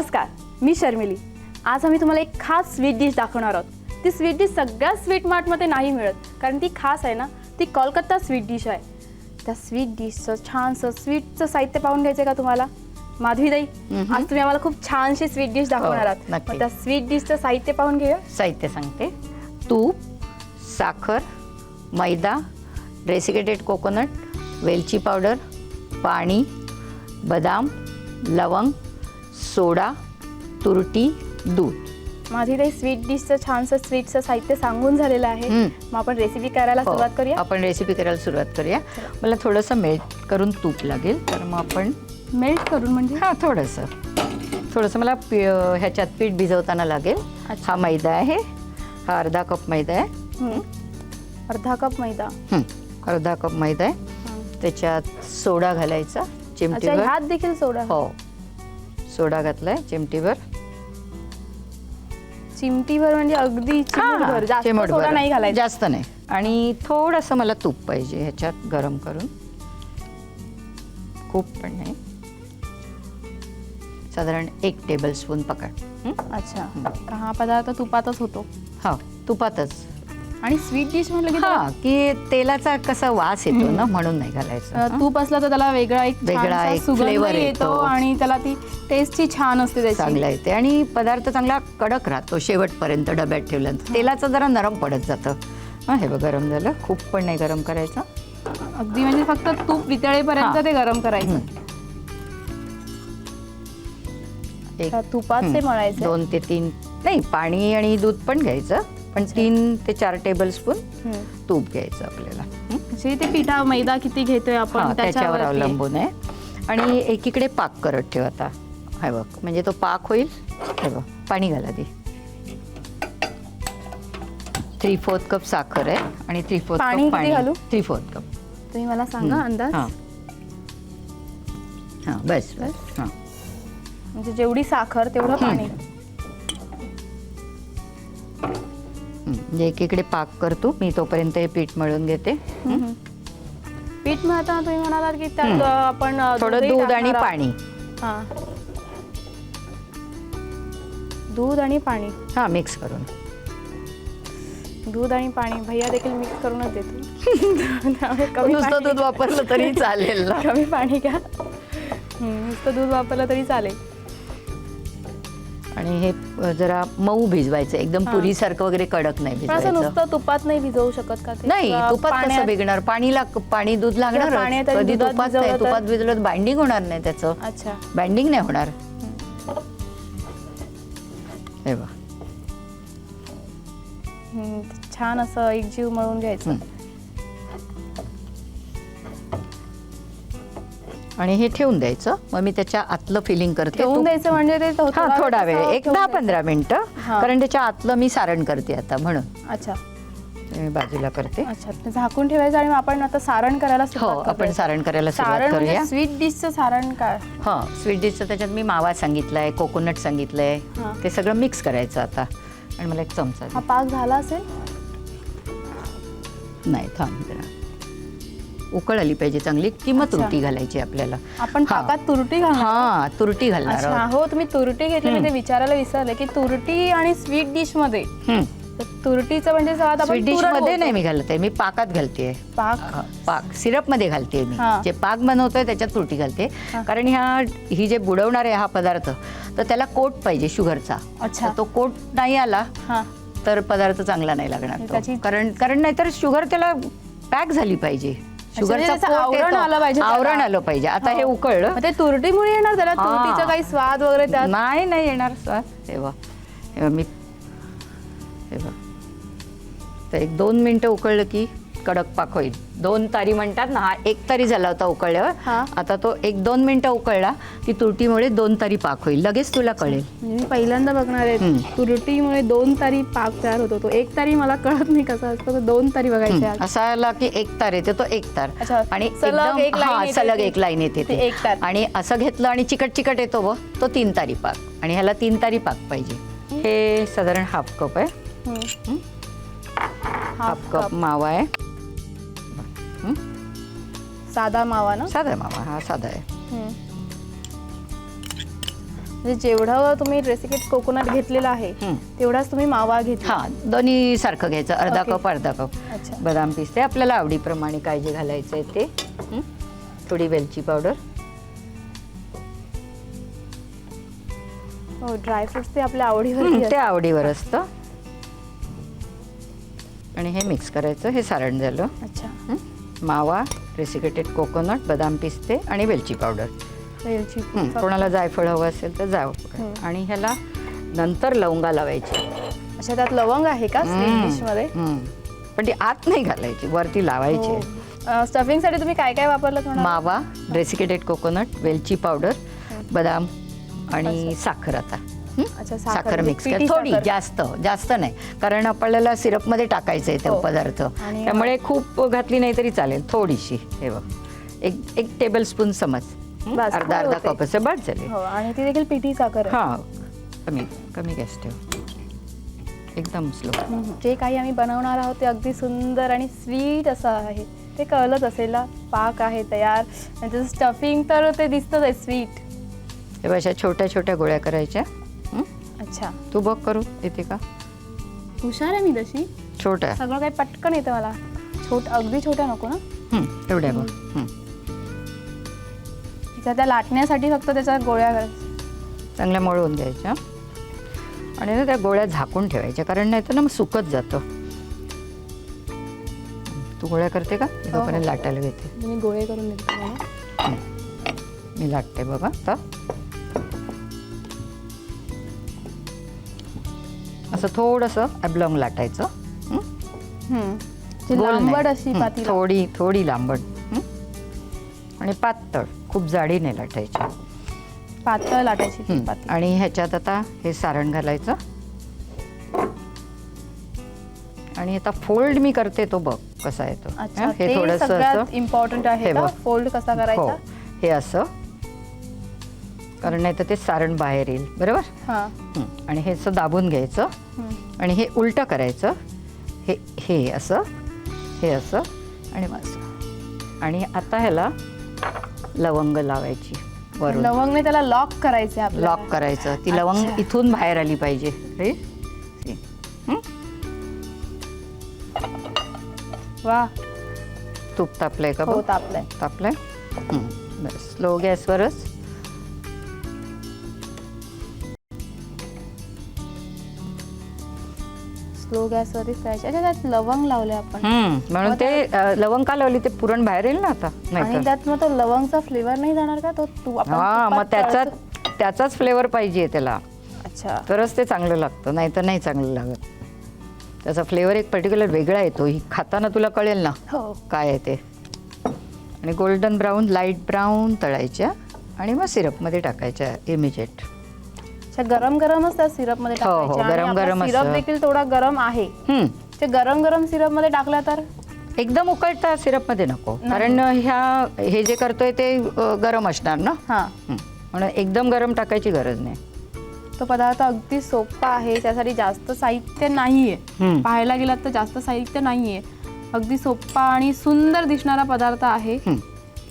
नमस्कार मी शर्मिली. आज आम्ही तुम्हाला एक खास स्वीट डिश दाखवणार आहोत. ती स्वीट डिश सगळ्या स्वीट मार्टमध्ये नाही मिळत कारण ती खास आहे ना ती कोलकाता स्वीट डिश आहे. त्या स्वीट डिशचं छानसं स्वीटचं साहित्य पाहून घ्यायचं का तुम्हाला? माधवीताई Mhm. आज तुम्ही आम्हाला खूप छानशी स्वीट डिश दाखवणार आहात. हो, नक्की. मग त्या स्वीट डिशचं साहित्य पाहून घेऊया. साहित्य सांगते. तूप साखर मैदा डेसिकेटेड कोकोनट वेलची पावडर पाणी बदाम लवंग सोडा तुरटी दूध. माधवीताई स्वीट डिशचं छानसं स्वीटचं साहित्य सांगून झालेलं आहे. मग आपण रेसिपी करायला हो, सुरुवात करूया? आपण रेसिपी करायला सुरुवात करूया. मला थोडंसं मेल्ट करून तूप लागेल तर मग आपण मेल्ट करून म्हणजे? हां थोडंसं. थोडंसं मला पी ह्याच्यात पीठ भिजवताना लागेल. अच्छा. हा मैदा आहे. हा अर्धा कप मैदा आहे. अर्धा कप मैदा. हं, अर्धा कप मैदा आहे. हं. त्याच्यात सोडा घालायचा अच्छा चिमटीभर. ह्यात देखील सोडा. हो. सोडा घातलाय चिमटीभर. चिमटीभर म्हणजे अगदी चिमूटभर जास्त चिमटभर. सोडा नाही घालायचा. जास्त नाही. आणि थोडंसं मला तूप पाहिजे ह्याच्यात गरम करून. खूप पण नाही. साधारण एक टेबल स्पून पकड. हं? अच्छा. हा पदार्थ तुपातच होतो. हो तुपातच. आणि स्वीट डिश म्हटलं की हा त्याला, की तेलाचा कसा वास येतो ना म्हणून नाही घालायचं. अ? तूप असलं तर त्याला वेगळा एक वेगळा छानसा एक सुगंध flavor येतो येतो. आणि त्याला ती टेस्टची छान असते त्याची. चांगला येते. आणि पदार्थ चांगला कडक राहतो शेवटपर्यंत डब्यात ठेवल्यानंतर. तेलाचं जरा नरम पडत जातं. हां हे बघ गरम झालं. खूप पण नाही गरम करायचं. अगदी म्हणजे फक्त तूप वितळेपर्यंत हा. ते गरम करायचं. एक त्या तुपात ते मळायचं. दोन ते तीन नाही पाणी आणि दूध पण घ्यायचं. पण तीन ते चार टेबल स्पून. तूप घ्यायचं आपल्याला? म्हणजे ते पिठा मैदा किती घेतोय आपण? त्याच्यावर अवलंबून आहे. आणि एकीकडे पाक करत ठेव आता. हे बघ म्हणजे तो पाक होईल हे बघ पाणी घाला दे थ्री फोर्थ कप साखर आहे आणि थ्री फोर्थ पाणी कप किती पाणी. घालू? थ्री फोर्थ कप तुम्ही मला सांगा अंदाज. हां. हां बस बस हां. म्हणजे जेवढी साखर तेवढं पाणी. म्हणजे एकीकडे पाक करतो मी तोपर्यंत हे पीठ मळून घेते. पीठ मळताना तुम्ही म्हणालात की त्यात आपण थोडं दूध आणि. पाणी. हा. दूध आणि पाणी. हां मिक्स करून. दूध आणि पाणी भैया देखील मिक्स करूनच देतो नुसतं दूध वापरलं तरी चालेल ना. कमी पाणी घ्या. नुसतं दूध वापरलं तरी चालेल. आणि हे जरा मऊ भिजवायचं. एकदम. पुरीसारखं वगैरे कडक नाही भिजवायचं. नुसतं तुपात नाही भिजवू शकत का ते? नाही तुपात कसं पाण्यात- भिजणार? पाणी लाग पाणी दूध लागणार पाण्यात आणि कधी दुधात तुपात नाही. भिजवलं तर- तुपात भिजवलं तर बाइंडिंग होणार नाही त्याचं. अच्छा. बाइंडिंग नाही होणार. हे बघ. हम्म, छान असं एकजीव मळून घ्यायचं. हं. आणि हे ठेवून द्यायचं. मग मी त्याच्या आतलं फिलिंग करते. ठेवून द्यायचं म्हणजे ते थो- हा थोडा वेळ. एक ठेवून दहा द्यायचं. पंधरा मिनिटं. हां. कारण त्याच्या आतलं मी सारण करते आता म्हणून. अच्छा. मी बाजूला करते. अच्छा ते झाकून ठेवायचं आणि मग आपण आता सारण करायला हो सुरुवात आपण करूया. सारण करायला सुरुवात सारण म्हणजे करूया. स्वीट डिशचं सारण काय हां स्वीट डिशचं त्याच्यात मी मावा सांगितलंय कोकोनट सांगितलंय. हां. ते सगळं मिक्स करायचं आता. आणि मला एक चमचा दे. हा पाक झाला असेल? नाही थांब जरा. उकळ आली पाहिजे चांगली की मग अच्छा. तुरटी घालायची आपल्याला हां. आपण पाकात तुरटी घालणार हा तुरटी घालणार अच्छा आहोत. हो तुम्ही तुरटी घेतली मी हम्म. ते विचारायला विसरले की तुरटी आणि स्वीट डिशमध्ये हं. तर तुरटीचं म्हणजे स्वाद आपण स्वीट डिश तुरटमध्ये बोलतो. नाही मी घालते मी पाकात घालते पाक पाक सिरपमध्ये घालते मी हां. जे पाक बनवतोय त्याच्यात तुरटी घालते हां. कारण ह्या ही जे बुडवणार आहे हा पदार्थ तर त्याला कोट पाहिजे शुगरचा अच्छा. तर तो कोट नाही आला हा तर पदार्थ चांगला नाही लागणार तो. त्याची- कारण कारण नाहीतर शुगर त्याला पॅक झाली पाहिजे शुगरचा म्हणजे त्याचं आवरण येतो. आलं पाहिजे त्याला. आवरण आलं पाहिजे आता हे हो. उकळलं मग ते तुरटीमुळे येणार त्याला हा. तुरटीचा काही स्वाद वगैरे त्यात नाही नाही येणार स्वाद हे हे बघ मी हे तर एक दोन मिनटं उकळलं की कडक पाक होईल दोन तारी म्हणतात ना हा एक तारी झाला होता उकळल्यावर. आता तो एक दोन मिनटं उकळला की तुरटीमुळे दोन तारी पाक होईल लगेच तुला कळेल. मी पहिल्यांदा बघणार आहे. तुरटीमुळे दोन तारी पाक तयार होतो तो एक तारी मला कळत नाही कसा असतो दोन तारी बघायचे असा आला की एक तार येते तो एक तार. आणि सलग एक लाईन येते. आणि असं घेतलं आणि चिकट चिकट येतो व तो तीन तारी पाक. आणि ह्याला तीन तारी पाक पाहिजे. हे साधारण हाफ कप आहे. Half cup. मावा आहे. हं? साधा मावा ना साधा मावा हा साधा आहे. म्हणजे जेवढं तुम्ही रेसिकेट कोकोनट घेतलेला आहे हं. तेवढाच तुम्ही मावा घेतला हा दोन्ही सारखं घ्यायचं अर्धा ओके. कप अर्धा कप अच्छा बदाम पिस्ते आपल्याला आवडीप्रमाणे काय जे घालायचं आहे ते हं? थोडी वेलची पावडर हो ड्रायफ्रुट्स ते आपल्या आवडीवरती ते असतात. आवडीवर असतं आणि हे मिक्स करायचं हे सारण झालं अच्छा हं? मावा रेसिकेटेड कोकोनट बदाम पिस्ते आणि वेलची पावडर. वेलची हं. कोणाला जायफळ हवं असेल तर जायफळ हं. आणि ह्याला नंतर लवंगा लावायची. अच्छा त्यात लवंग आहे का स्वीट हं, डिशमध्ये हं. पण ती आत नाही घालायची वरती लावायची. स्टफिंगसाठी तुम्ही काय काय वापरलं मावा रेसिकेटेड कोकोनट वेलची पावडर बदाम आणि साखर आता. हं? अच्छा, साखर म्हणजे मिक्स पिठी कर थोडी. जास्त जास्त नाही. कारण आपल्याला सिरपमध्ये टाकायचं आहे ते हो. पदार्थ. त्यामुळे खूप घातली नाही तरी चालेल थोडीशी. हे बघ. एक एक टेबल स्पून समज. हं? अर्धा अर्धा. कप असं बस झाले. हो आणि ती देखील पिठी साखर हा. कमी कमी गॅस ठेव. एकदम स्लो. जे काही आम्ही बनवणार आहोत ते अगदी सुंदर आणि स्वीट असं आहे. ते कळलंच असेल पाक आहे तयार. त्याचं स्टफिंग तर ते दिसतंच आहे स्वीट तेव्हा अशा छोट्या छोट्या गोळ्या करायच्या. हं? अच्छा. तू बघ करू येते का? हुशार आहे मी तशी. छोट्या सगळं काही पटकन येतं मला. छोट अगदी छोट्या नको ना? एवढ्या बघ. हं. त्या त्या लाटण्यासाठी फक्त त्याच्या गोळ्या करायच्या चांगल्या मळवून घ्यायच्या. आणि ना त्या गोळ्या झाकून ठेवायच्या कारण नाही तर ना मग सुकत जातं. तू गोळ्या करते का? मी हो, हो. तोपर्यंत लाटायला घेते. मी गोळे करून देते तुम्हाला. मी लाटते बघा आता असं थोडंसं ॲबलॉंग लाटायचं हं? हम्म. जी गोल नाही. लांबट अशी हं, पाती थोडी थोडी लांबट हं? आणि पातळ खूप जाडी नाही लाटायची पातळ लाटायची ती हं. पाती आणि ह्याच्यात आता हे सारण घालायचं आणि आता फोल्ड मी करते तो बघ कसा येतो अच्छा हं? हे ते थोडंसं सगळ्यात असं इम्पॉर्टंट आहे हे का बघ. फोल्ड कसा हो करायचा हे असं कारण नाही तर ते सारण बाहेर येईल. बरोबर? हा. हं. आणि हे असं दाबून घ्यायचं. आणि हे उलटं करायचं. हे हे असं हे असं आणि मग असं. आणि आता ह्याला लवंग लावायची वरून. लवंगने त्याला लॉक करायचे आपल्याला. लॉक करायचं. ती लवंग अच्छा. इथून बाहेर आली पाहिजे. हं? वा. तूप तापलंय का हो बघ? तापलंय? तापलंय स्लो गॅसवरच. स्लो गॅसवरतीच करायचे अच्छा त्यात लवंग लावले आपण. म्हणून ते अ, लवंग का लावली? ते पुरण बाहेर येईल ना आता? नाही आणि तर त्यात मग तो लवंगचा फ्लेवर नाही जाणार का? तो तू आपण हा मग त्याचा तळतो. त्याचाच फ्लेवर पाहिजे त्याला. अच्छा. तरच ते चांगलं लागतं नाही तर नाही चांगलं लागत. त्याचा फ्लेवर एक पर्टिक्युलर वेगळा येतो. ही खाताना तुला कळेल ना हो. काय आहे ते. आणि गोल्डन ब्राऊन लाइट ब्राऊन तळायच्या आणि मग सिरपमध्ये टाकायच्या इमिजिएट अच्छा गरम गरमच त्या सिरपमध्ये हो, हो, टाकायचे आणि गरम आपला गरम सिरप असं. देखील थोडा गरम आहे. ते गरम गरम सिरपमध्ये टाकला तर? एकदम उकळता सिरपमध्ये नको. कारण ह्या हे जे करतोय ते अ, गरम असणार ना? हा. हं. म्हणून एकदम गरम टाकायची गरज नाही. तो पदार्थ अगदी सोपा आहे. त्यासाठी जास्त साहित्य नाहीये. हं. पाहायला गेलात तर जास्त साहित्य नाहीये. अगदी सोपा आणि सुंदर दिसणारा पदार्थ आहे. हं.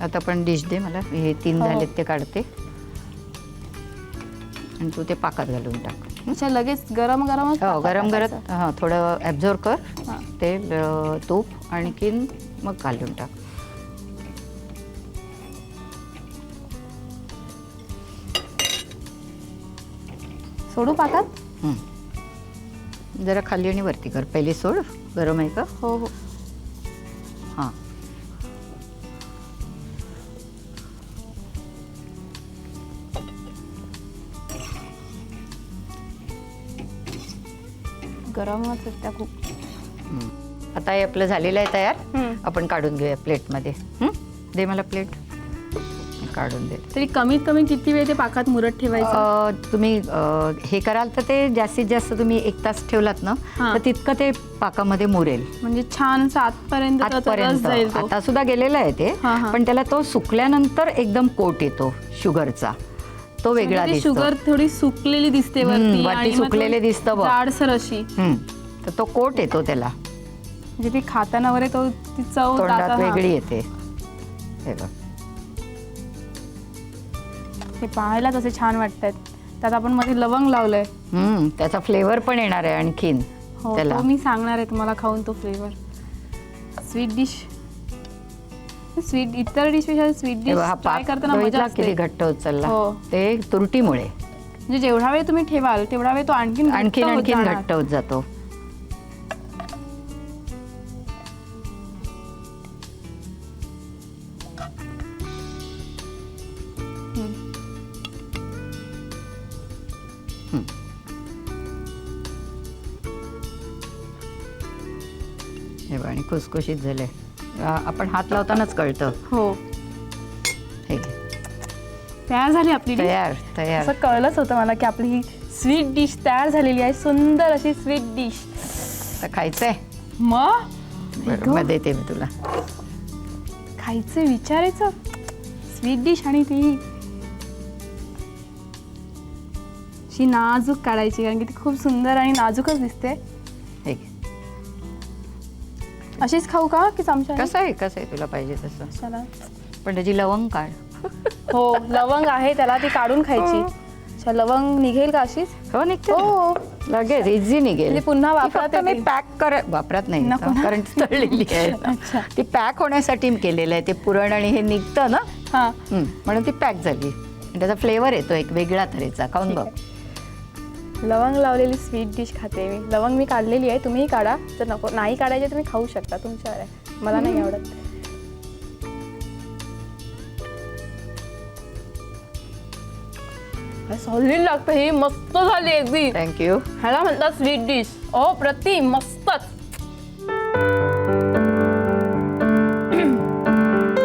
आता पण डिश दे मला. हे तीन हो. झालेत ते काढते. आणि तू ते पाकात घालून टाक. अच्छा लगेच गरम गरमच हो गरम. गरम हां थोडं ॲब्झॉर्व कर. हां. अ, तूप आणखीन मग घालून टाक. सोडू पाकात? हं. जरा खाली आणि वरती कर. पहिली सोड. गरम आहे का? हो हां. गरमच आहेत त्या खूप हं. आता हे आपलं झालेलं आहे तयार. आपण काढून घेऊया प्लेटमध्ये हं? दे मला प्लेट काढून दे तरी कमीत कमी किती वेळ ते पाकात मुरत ठेवायचं अ, तुम्ही अ, हे कराल तर ते जास्तीत जास्त तुम्ही एक तास ठेवलात ना हां. तर तितकं ते पाकामध्ये मुरेल म्हणजे छान आतपर्यंत त्याचा रस आजपर्यंत जाईल तो आता सुद्धा गेलेला आहे ते हां, हां. पण त्याला तो सुकल्यानंतर एकदम कोट येतो शुगरचा तो वेगळा म्हणजे ती दिसतो. शुगर थोडी सुकलेली दिसते हम्म, वरती वरती मग सुकलेले थोडी दिसतं बघ. जाडसर अशी. हं. तर तो कोट येतो त्याला. म्हणजे ती खाताना वगैरे तो ती चव तोंडात. वेगळी येते. हे बघ. हे पाहायलाच असे छान वाटतात. त्यात आपण मध्ये लवंग लावलंय. हम्म, त्याचा फ्लेवर पण येणार आहे आणखीन हो त्याला. तो मी सांगणार आहे तुम्हाला खाऊन तो फ्लेवर. Sweet dish. स्वीट इतर डिशपेक्षा स्वीट डिश हा ट्राय पाक करताना मजा बघितला किती असते घट्ट उचलला. हो. ते तुरटीमुळे. म्हणजे जेवढा वेळ तुम्ही ठेवाल तेवढा वेळ तो आणखीन घट्ट आणखीन होत आणखीन जाणार. घट्ट होत जातो. हे बघ, आणि खुसखुशीत झाले. आपण हात लावतानाच कळतं. हो. हे घे. तयार झाली आपली dish. तयार तयार. असं कळलंच होतं मला की आपली ही स्वीट डिश तयार झालेली आहे. सुंदर अशी स्वीट डिश तर खायचंय. मग बरं मग देते मी तुला. खायचं विचारायचं. स्वीट डिश आणि ती. अशी नाजूक काढायची कारण की ती खूप सुंदर आणि नाजूकच दिसते. अशीच खाऊ का की चमचा कसं आहे कसं आहे तुला पाहिजे तसं? चला. पण त्याची लवंग काढ. हो लवंग आहे त्याला ती काढून खायची. अच्छा लवंग निघेल का अशीच? हो निघते हो ना. हो. लगेच इझी निघेल. म्हणजे पुन्हा ती वापरात फक्त मी येतील. पॅक कर वापरत नाही नको ना. कारण ती तळलेली अच्छा. आहे ती पॅक होण्यासाठी केलेलं आहे ते पुरण आणि हे निघतं ना? हां. हं, म्हणून ती पॅक झाली. आणि त्याचा फ्लेवर येतो एक वेगळा तऱ्हेचा. खाऊन बघ. लवंग लावलेली स्वीट डिश खाते मी. लवंग मी काढलेली आहे तुम्हीही काढा. जर नको नाही काढायचे तुम्ही खाऊ शकता तुमच्यावर आहे. मला नाही आवडत. सॉलिड लागतं ही मस्त झाली अगदी थँक्यू ह्याला म्हणतात स्वीट डिश ओ प्रतिम मस्त